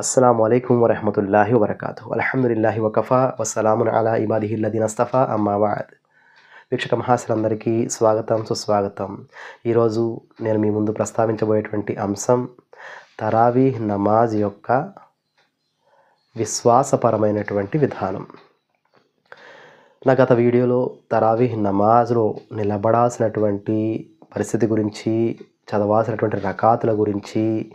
అస్సలం అయికం వరహమతుల్లాహి వరకాతు అల్హమ్దుల్లాహి వకఫా వసలామున్ అలా ఇబాదిహిల్లదీన్ అస్తఫా అమ్మాబాద్ వీక్షక మహాశులందరికీ స్వాగతం సుస్వాగతం. ఈరోజు నేను మీ ముందు ప్రస్తావించబోయేటువంటి అంశం తరావీ నమాజ్ యొక్క విశ్వాసపరమైనటువంటి విధానం. నా గత వీడియోలో తరావీహ్ నమాజ్లో నిలబడాల్సినటువంటి పరిస్థితి గురించి చదవాల్సినటువంటి రకాతుల గురించి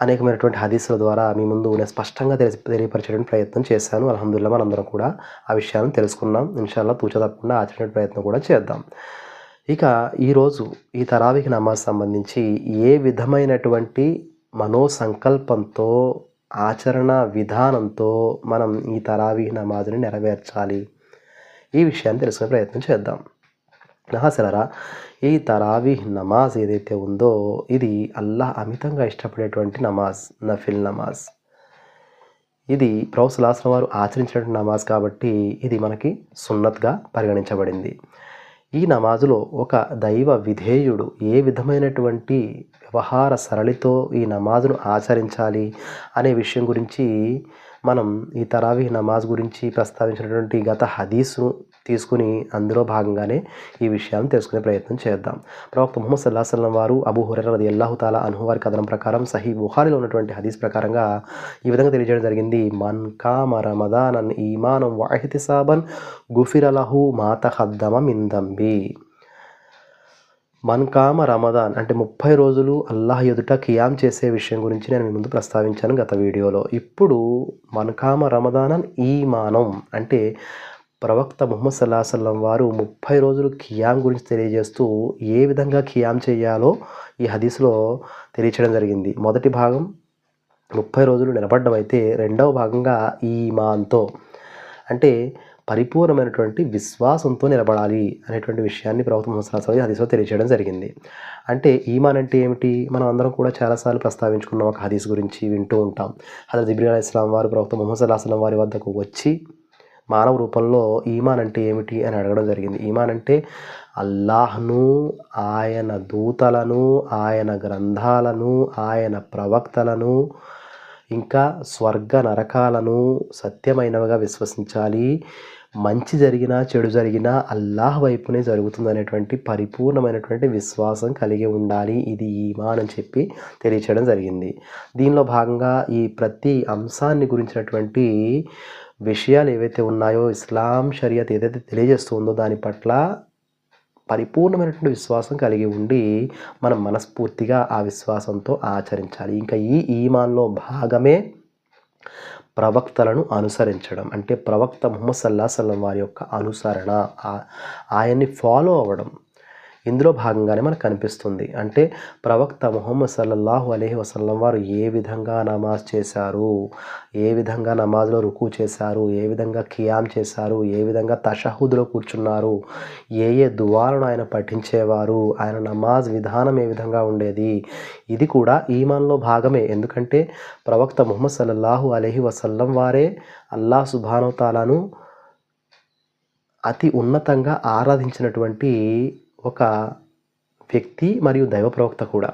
అనేకమైనటువంటి హదీసుల ద్వారా మీ ముందు నేను స్పష్టంగా తెలిసి తెలియపరచడానికి ప్రయత్నం చేశాను. అల్హమ్దుల్లా మనందరం కూడా ఆ విషయాలను తెలుసుకున్నాం. ఇన్షాల్లా తూచ తప్పకుండా ఆచరణ ప్రయత్నం కూడా చేద్దాం. ఇక ఈరోజు ఈ తరావికి నమాజ్ సంబంధించి ఏ విధమైనటువంటి మనోసంకల్పంతో ఆచరణ విధానంతో మనం ఈ తరావీ నమాజ్ని నెరవేర్చాలి? ఈ విషయాన్ని తెలుసుకునే ప్రయత్నం చేద్దాం. నహాసలరా ఈ తరావీహ్ నమాజ్ ఏదైతే ఉందో ఇది అల్లాహ్ అమితంగా ఇష్టపడేటువంటి నమాజ్ నఫిల్ నమాజ్. ఇది ప్రౌసలాసన వారు ఆచరించినటువంటి నమాజ్ కాబట్టి ఇది మనకి సున్నత్గా పరిగణించబడింది. ఈ నమాజులో ఒక దైవ విధేయుడు ఏ విధమైనటువంటి వ్యవహార సరళితో ఈ నమాజును ఆచరించాలి అనే విషయం గురించి మనం ఈ తరావీ నమాజ్ గురించి ప్రస్తావించినటువంటి గత హదీసును తీసుకుని అందులో భాగంగానే ఈ విషయాన్ని తెలుసుకునే ప్రయత్నం చేద్దాం. ప్రవక్త ముహమ్మద్ సల్లా సల్లం వారు అబూ హురర్ రది అల్లాహు తాలా అనుహవారి కథనం ప్రకారం సహీ బుహారిలో ఉన్నటువంటి హదీస్ ప్రకారంగా ఈ విధంగా తెలియజేయడం జరిగింది. మన్ కామ రమదానన్ ఈమానం వాహితిసాబన్ గుఫిరలహు మాత హద్దమ మిందంబి మన్కామ రమదాన్ అంటే ముప్పై రోజులు అల్లాహ్ ఎదుట ఖియాం చేసే విషయం గురించి నేను మీ ముందు ప్రస్తావించాను గత వీడియోలో. ఇప్పుడు మన్కామ రమదాన్ ఈమానం అంటే ప్రవక్త ముహమ్మద్ సల్లా సల్లం వారు ముప్పై రోజులు ఖియామ్ గురించి తెలియజేస్తూ ఏ విధంగా ఖియామ్ చేయాలో ఈ హదీస్లో తెలియచేయడం జరిగింది. మొదటి భాగం ముప్పై రోజులు నిలబడ్డం అయితే రెండవ భాగంగా ఈమాన్తో అంటే పరిపూర్ణమైనటువంటి విశ్వాసంతో నిలబడాలి అనేటువంటి విషయాన్ని ప్రభుత్వ ముహమ్మద్ హదీస్లో తెలియజేయడం జరిగింది. అంటే ఈమాన్ అంటే ఏమిటి? మనం అందరం కూడా చాలాసార్లు ప్రస్తావించుకున్నాం ఒక హదీస్ గురించి వింటూ ఉంటాం. హజరత్ జిబ్రీ అలీ ఇస్లాం వారు ప్రభుత్వ ముహమ్మద్ సల్లాహం వారి వద్దకు వచ్చి మానవ రూపంలో ఈమాన్ అంటే ఏమిటి అని అడగడం జరిగింది. ఈమాన్ అంటే అల్లాహ్ను ఆయన దూతలను ఆయన గ్రంథాలను ఆయన ప్రవక్తలను ఇంకా స్వర్గ నరకాలను సత్యమైనవిగా విశ్వసించాలి. మంచి జరిగినా చెడు జరిగినా అల్లాహ్ వైపునే జరుగుతుందనేటువంటి పరిపూర్ణమైనటువంటి విశ్వాసం కలిగి ఉండాలి. ఇది ఈమాన్ అని చెప్పి తెలియచేయడం జరిగింది. దీనిలో భాగంగా ఈ ప్రతి అంశాన్ని గురించినటువంటి విషయాలు ఏవైతే ఉన్నాయో ఇస్లాం షరియత్ ఏదైతే తెలియజేస్తుందో దాని పట్ల పరిపూర్ణమైనటువంటి విశ్వాసం కలిగి ఉండి మనం మనస్ఫూర్తిగా ఆ విశ్వాసంతో ఆచరించాలి. ఇంకా ఈ ఈమాన్లో భాగమే ప్రవక్తలను అనుసరించడం. అంటే ప్రవక్త ముహమ్మద్ సల్లా సల్లం వారి యొక్క అనుసరణ ఆయన్ని ఫాలో అవ్వడం. ఇందులో భాగంగానే మనకు కనిపిస్తుంది. అంటే ప్రవక్త ముహమ్మద్ సల్లల్లాహు అలహి వసల్లం వారు ఏ విధంగా నమాజ్ చేశారు? ఏ విధంగా నమాజ్లో రుకు చేశారు? ఏ విధంగా ఖియామ్ చేశారు? ఏ విధంగా తషహుద్లో కూర్చున్నారు? ఏ ఏ దువాలను ఆయన పఠించేవారు? ఆయన నమాజ్ విధానం ఏ విధంగా ఉండేది? ఇది కూడా ఈమాన్లో భాగమే. ఎందుకంటే ప్రవక్త ముహమ్మద్ సల్లల్లాహు అలహి వసల్లం వారే అల్లా సుభానవతాలను అతి ఉన్నతంగా ఆరాధించినటువంటి ఒక వ్యక్తి మరియు దైవ ప్రవక్త కూడా.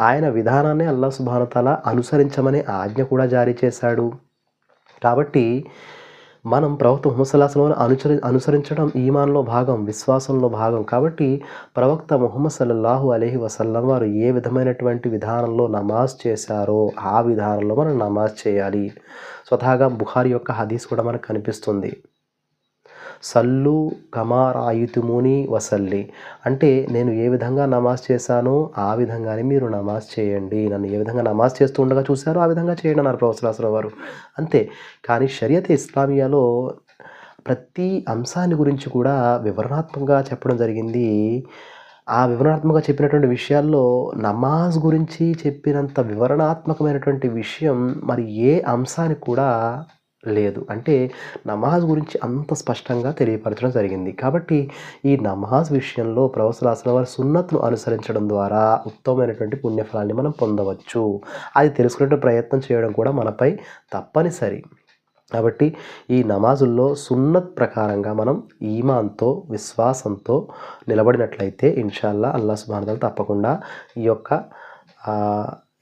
ఆయన విధానాన్ని అల్లా సుభానతల అనుసరించమనే ఆజ్ఞ కూడా జారీ చేశాడు. కాబట్టి మనం ప్రవక్త ముహమ్మద్ అనుసరి అనుసరించడం ఈమాన్లో భాగం విశ్వాసంలో భాగం. కాబట్టి ప్రవక్త ముహమ్మద్ సల్లల్లాహు అలహి వసల్లం వారు ఏ విధమైనటువంటి విధానంలో నమాజ్ చేశారో ఆ విధానంలో మనం నమాజ్ చేయాలి. స్వతహాగా బుఖారి యొక్క హదీస్ కూడా మనకు కనిపిస్తుంది. సల్లు కమారాయుతుముని వసల్లి. అంటే నేను ఏ విధంగా నమాజ్ చేశానో ఆ విధంగానే మీరు నమాజ్ చేయండి. నన్ను ఏ విధంగా నమాజ్ చేస్తూ ఉండగా చూశారో ఆ విధంగా చేయండి అన్నారు ప్రొఫెసర్ వారు అంతే. కానీ షరియత్ ఇస్లామియాలో ప్రతి అంశాన్ని గురించి కూడా వివరణాత్మకంగా చెప్పడం జరిగింది. ఆ వివరణాత్మకంగా చెప్పినటువంటి విషయాల్లో నమాజ్ గురించి చెప్పినంత వివరణాత్మకమైనటువంటి విషయం మరి ఏ అంశానికి కూడా లేదు. అంటే నమాజ్ గురించి అంత స్పష్టంగా తెలియపరచడం జరిగింది. కాబట్టి ఈ నమాజ్ విషయంలో ప్రవసలాసన వారి సున్నత్ను అనుసరించడం ద్వారా ఉత్తమమైనటువంటి పుణ్యఫలాన్ని మనం పొందవచ్చు. అది తెలుసుకునే ప్రయత్నం చేయడం కూడా మనపై తప్పనిసరి. కాబట్టి ఈ నమాజుల్లో సున్నత్ ప్రకారంగా మనం ఈమాన్తో విశ్వాసంతో నిలబడినట్లయితే ఇన్షాల్లా అల్లా సుబానదాలు తప్పకుండా ఈ యొక్క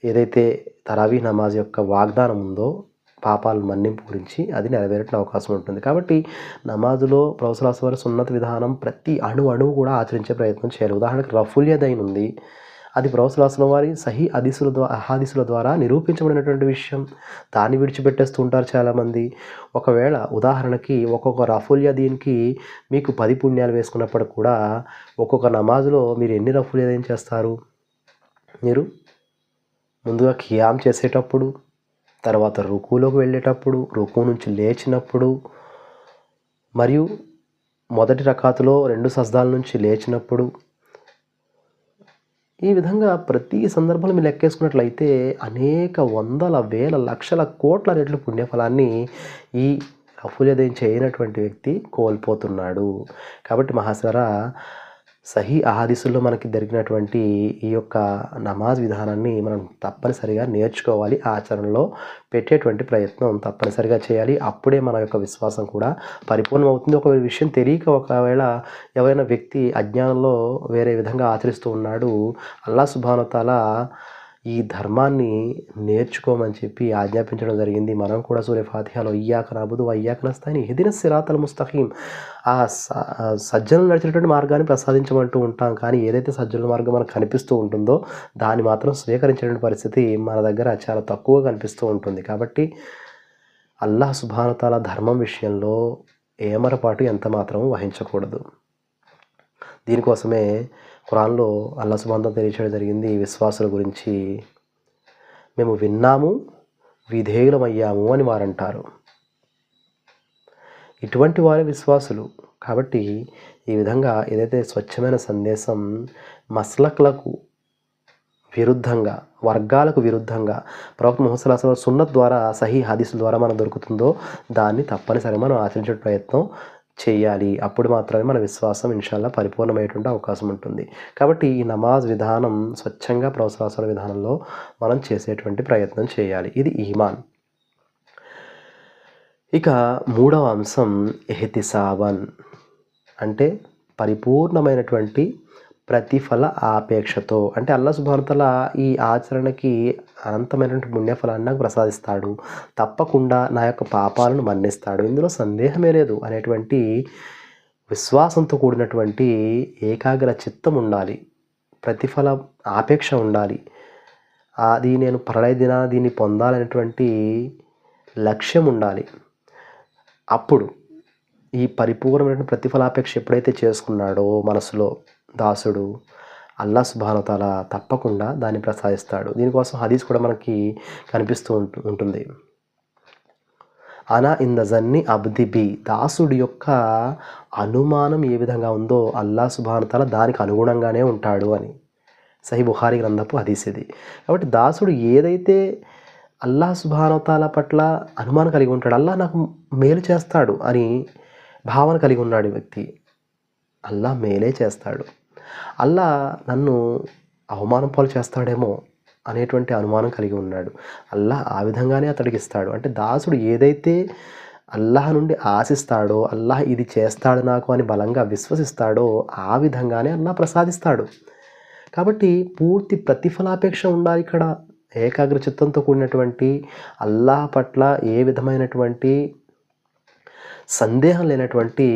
ఏదైతే తరావీ నమాజ్ యొక్క వాగ్దానం ఉందో పాపాలు మన్నింపు గురించి అది నెరవేరటం అవకాశం ఉంటుంది. కాబట్టి నమాజులో ప్రవసలాస వారి సున్నత విధానం ప్రతి అణు అణువు కూడా ఆచరించే ప్రయత్నం చేయాలి. ఉదాహరణకు రఫుల్యదైన్ ఉంది అది ప్రవసలాసన వారి సహీ అదిసుల ద్వారా అహాదిసుల ద్వారా నిరూపించబడినటువంటి విషయం. దాన్ని విడిచిపెట్టేస్తూ ఉంటారు చాలామంది. ఒకవేళ ఉదాహరణకి ఒక్కొక్క రఫుల్యదీన్కి మీకు పది పుణ్యాలు వేసుకున్నప్పుడు కూడా ఒక్కొక్క నమాజులో మీరు ఎన్ని రఫుల్యదీన్ చేస్తారు? మీరు ముందుగా ఖియామ్ చేసేటప్పుడు తర్వాత రుకులోకి వెళ్ళేటప్పుడు రుకు నుంచి లేచినప్పుడు మరియు మొదటి రకాతులో రెండు సజ్దాల నుంచి లేచినప్పుడు ఈ విధంగా ప్రతి సందర్భంలో మీరు లెక్కేసుకున్నట్లయితే అనేక వందల వేల లక్షల కోట్ల రెట్లు పుణ్యఫలాన్ని ఈ రఫుల్యదయం చేయనటువంటి వ్యక్తి కోల్పోతున్నాడు. కాబట్టి మహాశరా సహీ అహాదీసుల్లో మనకి దొరికినటువంటి ఈ యొక్క నమాజ్ విధానాన్ని మనం తప్పనిసరిగా నేర్చుకోవాలి. ఆచరణలో పెట్టేటువంటి ప్రయత్నం తప్పనిసరిగా చేయాలి. అప్పుడే మన యొక్క విశ్వాసం కూడా పరిపూర్ణమవుతుంది. ఒక విషయం తెలియక ఒకవేళ ఎవరైనా వ్యక్తి అజ్ఞానంలో వేరే విధంగా ఆచరిస్తూ ఉన్నాడు అల్లా సుభానతాల ఈ ధర్మాన్ని నేర్చుకోమని చెప్పి ఆజ్ఞాపించడం జరిగింది. మనం కూడా సూర్య ఫాతిహాలో ఇయ్యాక నబుదు అయ్యాక నస్తాయని ఎదిన సిరాతల ముస్తహీం ఆ సజ్జనులు నడిచినటువంటి మార్గాన్ని ప్రసాదించమంటూ ఉంటాం. కానీ ఏదైతే సజ్జనుల మార్గం మనకు కనిపిస్తూ ఉంటుందో దాన్ని మాత్రం స్వీకరించేటువంటి పరిస్థితి మన దగ్గర చాలా తక్కువ కనిపిస్తూ ఉంటుంది. కాబట్టి అల్లాహ్ సుభానతాల ధర్మం విషయంలో ఏమరపాటు ఎంత మాత్రం వహించకూడదు. దీనికోసమే ఖురాన్లో అల్లా సుబంధం తెలియచేయడం జరిగింది విశ్వాసుల గురించి మేము విన్నాము విధేయులమయ్యాము అని వారంటారు. ఇటువంటి వారి విశ్వాసులు. కాబట్టి ఈ విధంగా ఏదైతే స్వచ్ఛమైన సందేశం మస్లక్లకు విరుద్ధంగా వర్గాలకు విరుద్ధంగా ప్రవక్త ముహమ్మద్ అసలు సున్నత్ ద్వారా సహీ హదీసుల ద్వారా మనం దొరుకుతుందో దాన్ని తప్పనిసరిగా మనం ఆచరించే ప్రయత్నం చేయాలి. అప్పుడు మాత్రమే మన విశ్వాసం ఇన్షాల్లా పరిపూర్ణమయ్యేటువంటి అవకాశం ఉంటుంది. కాబట్టి ఈ నమాజ్ విధానం స్వచ్ఛంగా ప్రవసరాసాల విధానంలో మనం చేసేటువంటి ప్రయత్నం చేయాలి. ఇది ఈమాన్. ఇక మూడవ అంశం ఎహతిసాబన్. అంటే పరిపూర్ణమైనటువంటి ప్రతిఫల ఆపేక్షతో. అంటే అల్లా సుభానతల ఈ ఆచరణకి అనంతమైనటువంటి పుణ్యఫలాన్ని నాకు ప్రసాదిస్తాడు. తప్పకుండా నా యొక్క పాపాలను మన్నిస్తాడు. ఇందులో సందేహమే లేదు అనేటువంటి విశ్వాసంతో కూడినటువంటి ఏకాగ్ర చిత్తం ఉండాలి. ప్రతిఫల ఆపేక్ష ఉండాలి. అది నేను ప్రళయ దినాన దీన్ని పొందాలనేటువంటి లక్ష్యం ఉండాలి. అప్పుడు ఈ పరిపూర్ణమైన ప్రతిఫలాపేక్ష ఎప్పుడైతే చేసుకున్నాడో మనసులో దాసుడు అల్లా సుభానతాల తప్పకుండా దాన్ని ప్రసాదిస్తాడు. దీనికోసం హదీస్ కూడా మనకి కనిపిస్తూ ఉంటుంది. అనా ఇన్ ద జన్ని అబ్ది బి. దాసుడి యొక్క అనుమానం ఏ విధంగా ఉందో అల్లా సుభానతాల దానికి అనుగుణంగానే ఉంటాడు అని. సహీ బుహారి గ్రంథపు హదీస్ ఇది. కాబట్టి దాసుడు ఏదైతే అల్లా సుభానతాల పట్ల అనుమానం కలిగి ఉంటాడు అల్లా నాకు మేలు చేస్తాడు అని భావన కలిగి ఉన్నాడు వ్యక్తి. అల్లా మేలే చేస్తాడు. అల్లా నన్ను అవమానం పాలు చేస్తాడేమో అనేటువంటి అనుమానం కలిగి ఉన్నాడు. అల్లా ఆ విధంగానే అతడికి ఇస్తాడు. అంటే దాసుడు ఏదైతే అల్లాహ్ నుండి ఆశిస్తాడో అల్లాహ్ ఇది చేస్తాడు నాకు అని బలంగా విశ్వసిస్తాడో ఆ విధంగానే అల్లా ప్రసాదిస్తాడు. కాబట్టి పూర్తి ప్రతిఫలాపేక్ష ఉండాలి ఇక్కడ. ఏకాగ్ర చిత్తంతో కూడినటువంటి అల్లాహ్ పట్ల ఏ విధమైనటువంటి సందేహం లేనటువంటి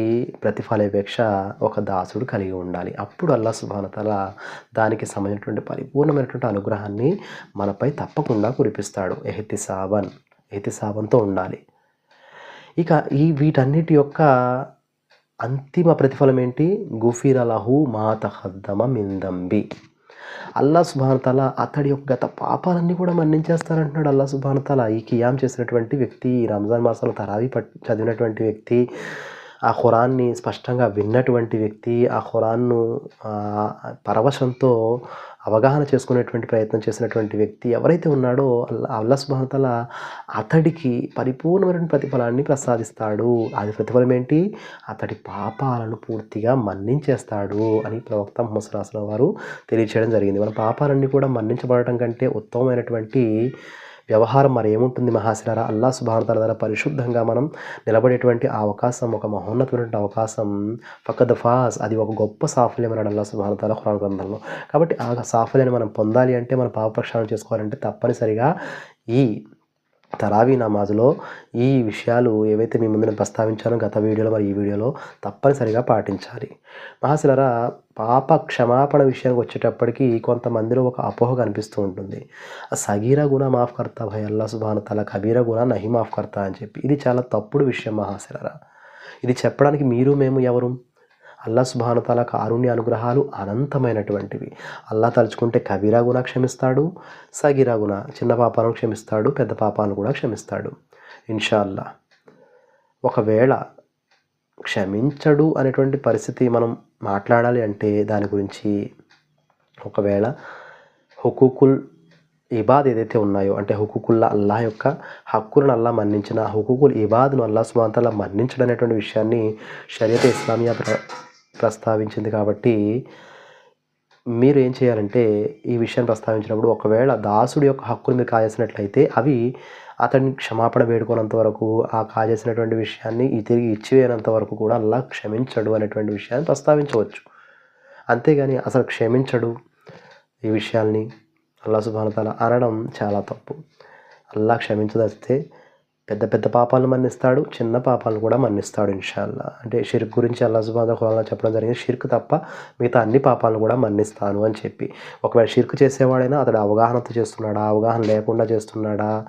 ప్రతిఫలేపేక్ష ఒక దాసుడు కలిగి ఉండాలి. అప్పుడు అల్లా సుభానతల దానికి సంబంధించినటువంటి పరిపూర్ణమైనటువంటి అనుగ్రహాన్ని మనపై తప్పకుండా కురిపిస్తాడు. ఎహతిసాబన్ ఎహతిసాబంతో ఉండాలి. ఇక ఈ వీటన్నిటి యొక్క అంతిమ ప్రతిఫలం ఏంటి? గుఫిరలహు మాతహద్దమ మిందంబి అల్లా సుభానతల అతడి యొక్క గత పాపాలన్నీ కూడా మన్నించేస్తారంటున్నాడు అల్లా సుభానతల ఈ కియాం చేసినటువంటి వ్యక్తి రంజాన్ మాసంలో తరావి పట్ చదివినటువంటి వ్యక్తి ఆ ఖురాన్ని స్పష్టంగా విన్నటువంటి వ్యక్తి ఆ ఖురాన్ను పరవశంతో అవగాహన చేసుకునేటువంటి ప్రయత్నం చేసినటువంటి వ్యక్తి ఎవరైతే ఉన్నాడో అల్లా అల్లా అతడికి పరిపూర్ణమైన ప్రతిఫలాన్ని ప్రసాదిస్తాడు. అది ప్రతిఫలం ఏంటి? అతడి పాపాలను పూర్తిగా మన్నించేస్తాడు అని ప్రవక్త ముహమ్మద్ వారు తెలియచేయడం జరిగింది. మన పాపాలన్నీ కూడా మన్నించబడటం కంటే ఉత్తమమైనటువంటి వ్యవహారం మరి ఏముంటుంది మహాశిరారా అల్లా సుభానతల ద్వారా పరిశుద్ధంగా మనం నిలబడేటువంటి ఆ అవకాశం ఒక మహోన్నతమైనటువంటి అవకాశం ఫకద్ ఫాస్ అది ఒక గొప్ప సాఫల్యం అన్నాడు అల్లా సుభానతల ఖురాన్ గ్రంథంలో. కాబట్టి ఆ సాఫల్యాన్ని మనం పొందాలి అంటే మన పాప ప్రక్షాళన చేసుకోవాలంటే తప్పనిసరిగా ఈ తరావీ నమాజులో ఈ విషయాలు ఏవైతే మీ ముందు నేను ప్రస్తావించానో గత వీడియోలో మరి ఈ వీడియోలో తప్పనిసరిగా పాటించాలి. మహాశిలరా పాప క్షమాపణ విషయానికి వచ్చేటప్పటికి కొంతమందిలో ఒక అపోహ కనిపిస్తూ ఉంటుంది. సగీర గుణ మాఫ్ కర్తా భయ అల్లా సుబాన తల కబీర గుణ నహి మాఫ్ కర్తా అని చెప్పి. ఇది చాలా తప్పుడు విషయం మహాశిలరా. ఇది చెప్పడానికి మీరు మేము ఎవరు? అల్లా సుబానుతాల కారుణ్య అనుగ్రహాలు అనంతమైనటువంటివి. అల్లా తలుచుకుంటే కబీరా గుణ క్షమిస్తాడు సగిరా గుణ చిన్న పాపాలను క్షమిస్తాడు పెద్ద పాపాలను కూడా క్షమిస్తాడు. ఇన్షాల్లా ఒకవేళ క్షమించడు అనేటువంటి పరిస్థితి మనం మాట్లాడాలి అంటే దాని గురించి ఒకవేళ హుకుకుల్ ఇబాద్ ఏదైతే ఉన్నాయో అంటే హుకుకుల్లా అల్లాహ్ యొక్క హక్కులను అల్లా మన్నించిన హుకుకుల్ ఇబాద్ను అల్లా సుమాంతల్లా మన్నించడం అనేటువంటి విషయాన్ని షరియత ఇస్లామియా ప్ర ప్రస్తావించింది కాబట్టి మీరు ఏం చేయాలంటే ఈ విషయాన్ని ప్రస్తావించినప్పుడు ఒకవేళ దాసుడి యొక్క హక్కును మీరు కాజేసినట్లయితే అవి అతన్ని క్షమాపణ వేడుకోనంత వరకు ఆ కాజేసినటువంటి విషయాన్ని ఈ తిరిగి ఇచ్చివేయనంత వరకు కూడా అల్లా క్షమించడు అనేటువంటి విషయాన్ని ప్రస్తావించవచ్చు. అంతేగాని అసలు క్షమించడు ఈ విషయాల్ని. అల్లా సుభానతల అనడం చాలా తప్పు. అల్లా క్షమించదస్తే పెద్ద పెద్ద పాపాలు మన్నిస్తాడు చిన్న పాపాలను కూడా మన్నిస్తాడు ఇన్షాల్లా. అంటే షిర్క్ గురించి అల్లా సుబాన్ ఖురాన్లో చెప్పడం జరిగింది. షిర్క్ తప్ప మిగతా అన్ని పాపాలను కూడా మన్నిస్తాను అని చెప్పి. ఒకవేళ షిర్క్ చేసేవాడైనా అతడు అవగాహనతో చేస్తున్నాడా? అవగాహన లేకుండా చేస్తున్నాడా?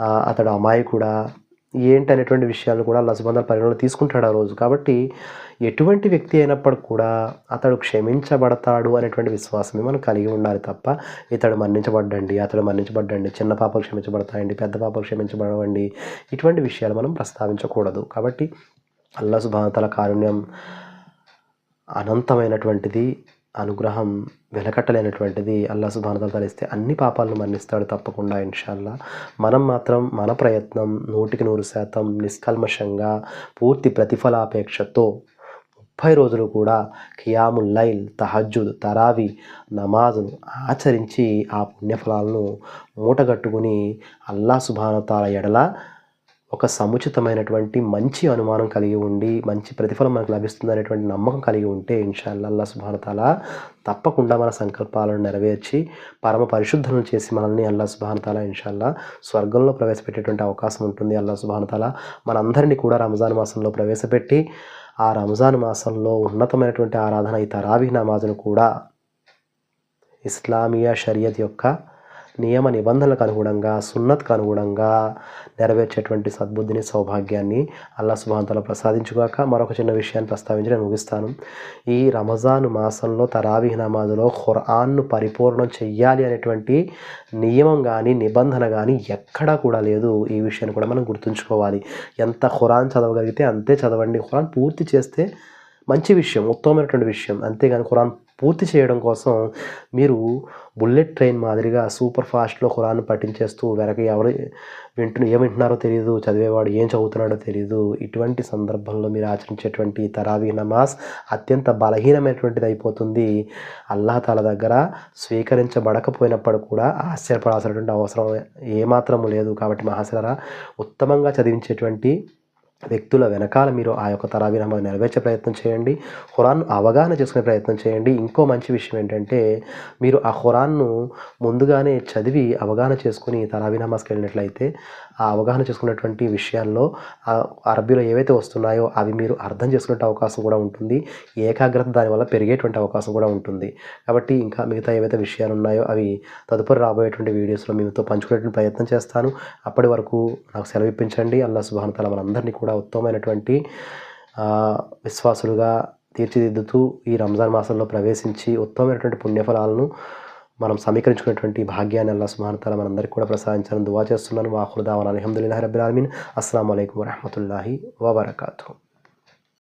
అతడు అతడు అమాయకుడా? ఏంటి అనేటువంటి విషయాలు కూడా అల్లా పరిగణలో తీసుకుంటాడు ఆ రోజు. కాబట్టి ఎటువంటి వ్యక్తి అయినప్పటికీ కూడా అతడు క్షమించబడతాడు అనేటువంటి విశ్వాసమే మనం కలిగి ఉండాలి తప్ప ఇతడు మన్నించబడ్డండి అతడు మన్నించబడ్డండి చిన్న పాపలు క్షమించబడతాయండి పెద్ద పాపలు క్షమించబడవండి ఇటువంటి విషయాలు మనం ప్రస్తావించకూడదు. కాబట్టి అల్లా సుబానతల కారుణ్యం అనంతమైనటువంటిది అనుగ్రహం వెలకట్టలేనటువంటిది అల్లా సుభానతలు తలిస్తే అన్ని పాపాలను మన్నిస్తాడు తప్పకుండా ఇన్షాల్లా మనం మాత్రం మన ప్రయత్నం నూటికి నూరు శాతం నిష్కల్మషంగా పూర్తి ప్రతిఫలాపేక్షతో ముప్పై రోజులు కూడా ఖియాముల్ లైల్ తహజ్జుద్ తరావి నమాజును ఆచరించి ఆ పుణ్యఫలాలను మూటగట్టుకుని అల్లా సుభానతాల ఎడల ఒక సముచితమైనటువంటి మంచి అనుమానం కలిగి ఉండి మంచి ప్రతిఫలం మనకు లభిస్తుంది అనేటువంటి నమ్మకం కలిగి ఉంటే ఇన్షాల్లా అల్లా తప్పకుండా మన సంకల్పాలను నెరవేర్చి పరమ పరిశుద్ధులను చేసి మనల్ని అల్లా సుభానతాల ఇన్షాల్లా స్వర్గంలో ప్రవేశపెట్టేటువంటి అవకాశం ఉంటుంది. అల్లా సుబానతాల మనందరినీ కూడా రంజాన్ మాసంలో ప్రవేశపెట్టి ఆ రంజాన్ మాసంలో ఉన్నతమైనటువంటి ఆరాధన ఈ తరావీ నమాజును కూడా ఇస్లామియా షరియత్ యొక్క నియమ నిబంధనలకు అనుగుణంగా సున్నత్కు అనుగుణంగా నెరవేర్చేటువంటి సద్బుద్ధిని సౌభాగ్యాన్ని అల్లా సుబాంతలో ప్రసాదించుగాక మరొక చిన్న విషయాన్ని ప్రస్తావించి నేను ముగిస్తాను. ఈ రమజాన్ మాసంలో తరావీహ్ నమాజులో ఖురాన్ను పరిపూర్ణం చెయ్యాలి అనేటువంటి నియమం కానీ నిబంధన కానీ ఎక్కడా కూడా లేదు. ఈ విషయాన్ని కూడా మనం గుర్తుంచుకోవాలి. ఎంత ఖురాన్ చదవగలిగితే అంతే చదవండి. ఖురాన్ పూర్తి చేస్తే మంచి విషయం ఉత్తమమైనటువంటి విషయం. అంతేగాని ఖురాన్ పూర్తి చేయడం కోసం మీరు బుల్లెట్ ట్రైన్ మాదిరిగా సూపర్ ఫాస్ట్లో ఖురాన్ పఠించేస్తూ వెనక ఎవరు వింటున్న ఏం వింటున్నారో తెలియదు చదివేవాడు ఏం చదువుతున్నాడో తెలియదు ఇటువంటి సందర్భంలో మీరు ఆచరించేటువంటి తరావీ నమాజ్ అత్యంత బలహీనమైనటువంటిది అయిపోతుంది. అల్లాహతాల దగ్గర స్వీకరించబడకపోయినప్పుడు కూడా ఆశ్చర్యపడాల్సినటువంటి అవసరం ఏమాత్రము లేదు. కాబట్టి మహాశిలరా ఉత్తమంగా చదివించేటువంటి వ్యక్తుల వెనకాల మీరు ఆ యొక్క తరావీ నమాజ్ నెరవేర్చే ప్రయత్నం చేయండి. ఖురాన్ను అవగాహన చేసుకునే ప్రయత్నం చేయండి. ఇంకో మంచి విషయం ఏంటంటే మీరు ఆ ఖురాన్ను ముందుగానే చదివి అవగాహన చేసుకుని తరావీ నమాజ్కి వెళ్ళినట్లయితే ఆ అవగాహన చేసుకున్నటువంటి విషయాల్లో అరబీలో ఏవైతే వస్తున్నాయో అవి మీరు అర్థం చేసుకునే అవకాశం కూడా ఉంటుంది. ఏకాగ్రత దానివల్ల పెరిగేటువంటి అవకాశం కూడా ఉంటుంది. కాబట్టి ఇంకా మిగతా ఏవైతే విషయాలు ఉన్నాయో అవి తదుపరి రాబోయేటువంటి వీడియోస్లో మీతో పంచుకునేటువంటి ప్రయత్నం చేస్తాను. అప్పటి వరకు నాకు సెలవు ఇప్పించండి. అల్లా తల మనందరినీ కూడా ఉత్తమమైనటువంటి విశ్వాసులుగా తీర్చిదిద్దుతూ ఈ రంజాన్ మాసంలో ప్రవేశించి ఉత్తమమైనటువంటి పుణ్యఫలాలను మనం సమీకరించుకున్నటువంటి భాగ్యాన్ని అల్లా సుబానతల మనందరికీ కూడా ప్రసాదించాలని దువా చేస్తున్నాను. వాహుదావన్ అలహమ్దుల్లాహి రబ్బిల్ ఆలమీన్. అస్సలం అయికం వరహమతుల్లాహి వబర్కాతూ